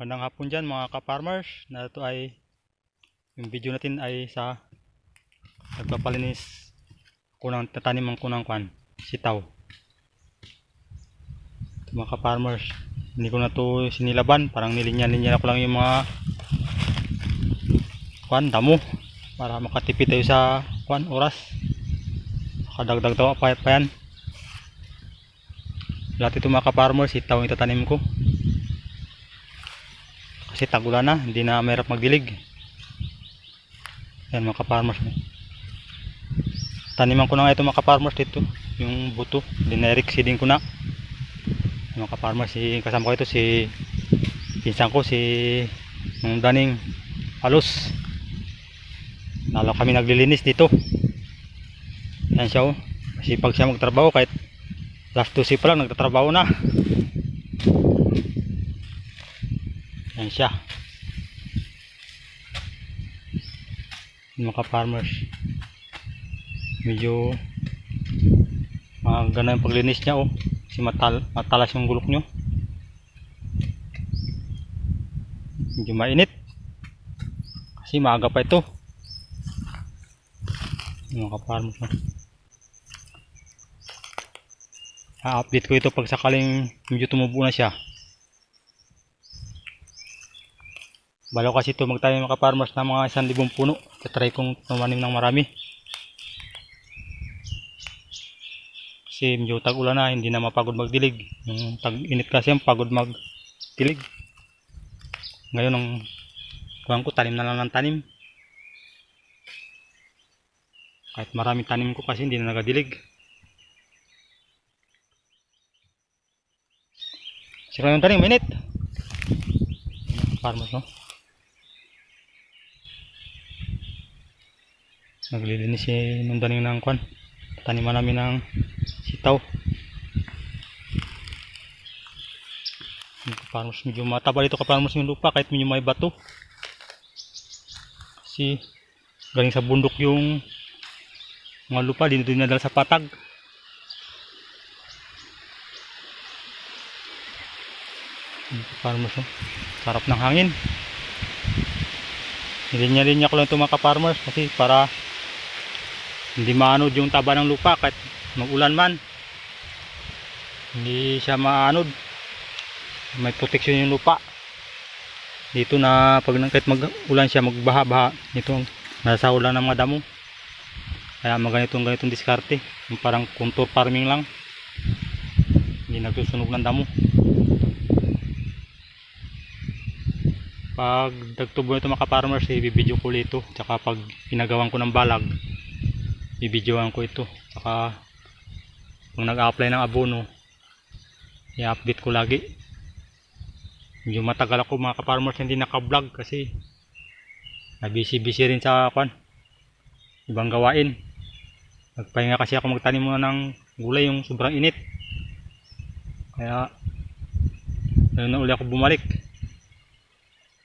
Magandang hapon dyan mga ka-farmers. Na ito ay yung video natin ay sa nagpapalinis ko ng tataniman ko ng kwan, sitaw. Ito mga ka-farmers. Hindi ko na to sinilaban. Parang nilinya-linya ko lang yung mga kwan, damo. Para makatipid tayo sa kwan, oras. Makadagdag tayo pa, pa yan. Lahat ito mga ka-farmers, sitaw yung tatanim ko kasi tagulan na, hindi na mahirap magdilig. Yan mga ka-farmers. Taniman ko na nga ito mga ka-farmers dito, yung buto. Dineric seeding ko na. Mga ka-farmers, si, kasama ko ito si pinsan ko, si nung daning alos. Nalo kami naglilinis dito. Yan siya oh. Kasi pag siya magtrabaho kahit last 2 pa lang nagtatrabaho na. Yan siya. Mga farmers. Medyo maganda yung paglinis niya oh. Kasi matal matalas yung gulok nyo. Medyo mainit. Kasi maaga pa ito. Mga farmers. Oh. update ko ito pag sakaling medyo tumubo na siya. Balo kasi ito magtanim mga farmers ng mga isang libong puno. Tatry kong tumanim ng marami. Kasi medyo tag-ulan na, hindi na mapagod magdilig. Yung tag-init kasi ang pagod magdilig. Ngayon ang kuhan ko, tanim na lang ng tanim. Kahit marami tanim ko kasi hindi na nagadilig. Sira yung tanim, minute. Farmers, no? Naglilinis si nung daning ng kwan. Taniman namin ng sitaw. Kaparmos medyo mataba dito kaparmos yung lupa kahit medyo may bato. Kasi galing sa bundok yung mga lupa dito dinadala sa patag. Kaparmos oh. sarap ng hangin. Nilinya-linya ko lang ito mga kaparmers kasi para hindi maanod yung taba ng lupa kahit magulan man. Hindi siya maanod. May protection yung lupa. Dito na pag kahit mag-ulan siya magbaha-baha. Ito nasa ulan ng mga damo. Kaya maganitong ganitong diskarte. Yung parang contour farming lang. Hindi nagsusunog ng damo. Pag dagtubo ito mga farmers ibibidyo ko ulit ito. Tsaka pag pinagawan ko ng balag bibidyoan ko ito. Saka kung nag-apply ng abono i-update ko lagi. Medyo matagal ako mga ka-farmers hindi naka-vlog kasi na busy busy rin sa kwan ibang gawain. Nagpahinga kasi ako magtanim muna ng gulay yung sobrang init. Kaya ngayon na uli ako bumalik.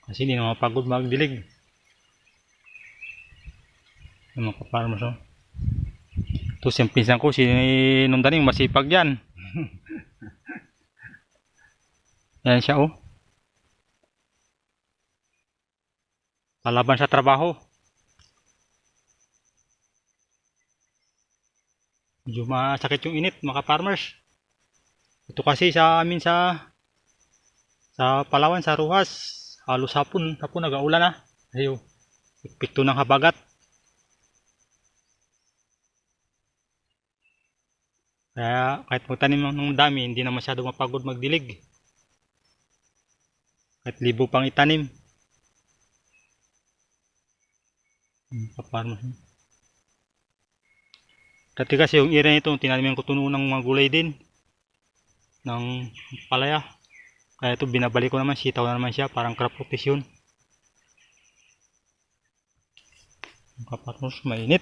Kasi hindi na mapagod magdilig. Yung mga ka-farmers oh ito siyang pinsan ko, si nung daning masipag yan. yan siya oh. Palaban sa trabaho. Medyo masakit yung init mga farmers. Ito kasi sa amin sa sa Palawan, sa Ruhas, halos hapon, hapon nag-aulan na. Ayo, pikto ng habagat. Kaya kahit magtanim ng dami, hindi na masyado mapagod magdilig. Kahit libo pang itanim. Hmm, Kaparma. Dati kasi yung area nito, tinanim ko tuno ng mga gulay din. Ng palaya. Kaya ito binabalik ko naman, sitaw na naman siya, parang crop rotation. Kaparmos, mainit.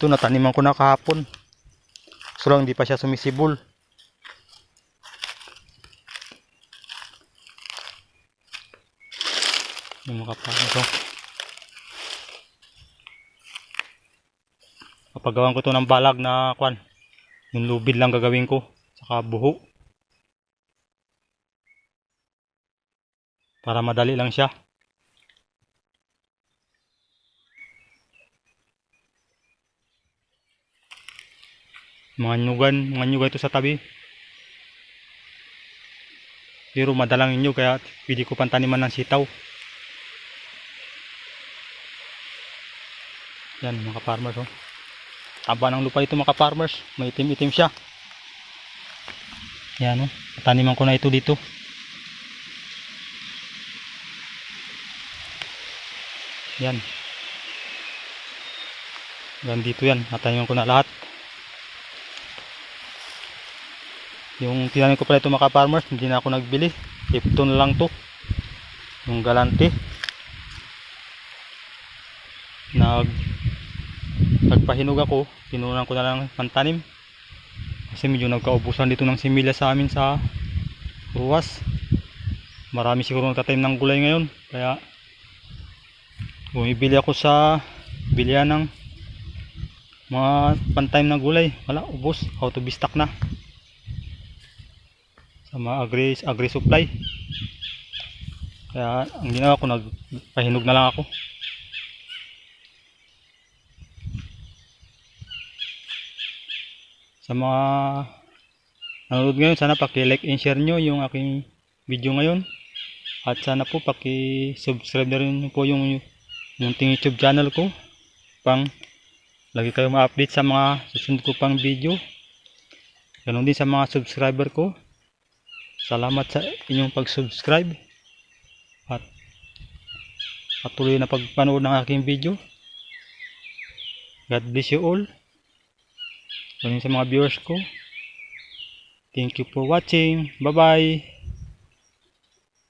Ito nataniman ko na kahapon. So lang hindi pa siya sumisibol. Yung mga kapag ito. Kapagawan ko to ng balag na kwan. Yung lubid lang gagawin ko. Saka buho. Para madali lang siya. Mga nyugan, mga nyugan ito sa tabi. Pero madalang inyo kaya pwede ko pang taniman ng sitaw. Yan mga farmers oh. Taba ng lupa ito mga farmers. May itim-itim siya. Yan oh. Taniman ko na ito dito. Yan. Yan dito yan. Nataniman ko na lahat. Yung tinanim ko pala ito mga farmers, hindi na ako nagbili. Ipto na lang to. Yung galante. Nag nagpahinog ako, pinunan ko na lang pantanim. Kasi medyo nagkaubusan dito ng similya sa amin sa ruwas. Marami siguro nagtatanim ng gulay ngayon. Kaya bumibili ako sa bilihan ng mga pantanim na gulay. Wala, ubos. Out of stock na sa mga agri, agri supply. Kaya ang ginawa ko nagpahinog na lang ako. Sa mga nanonood ngayon sana paki-like and share nyo yung aking video ngayon. At sana po paki-subscribe na rin po yung munting youtube channel ko. Pang lagi kayo ma-update sa mga susunod ko pang video. Ganun din sa mga subscriber ko Salamat sa inyong pag-subscribe at patuloy na pagpanood ng aking video. God bless you all. Ganun sa mga viewers ko. Thank you for watching. Bye-bye.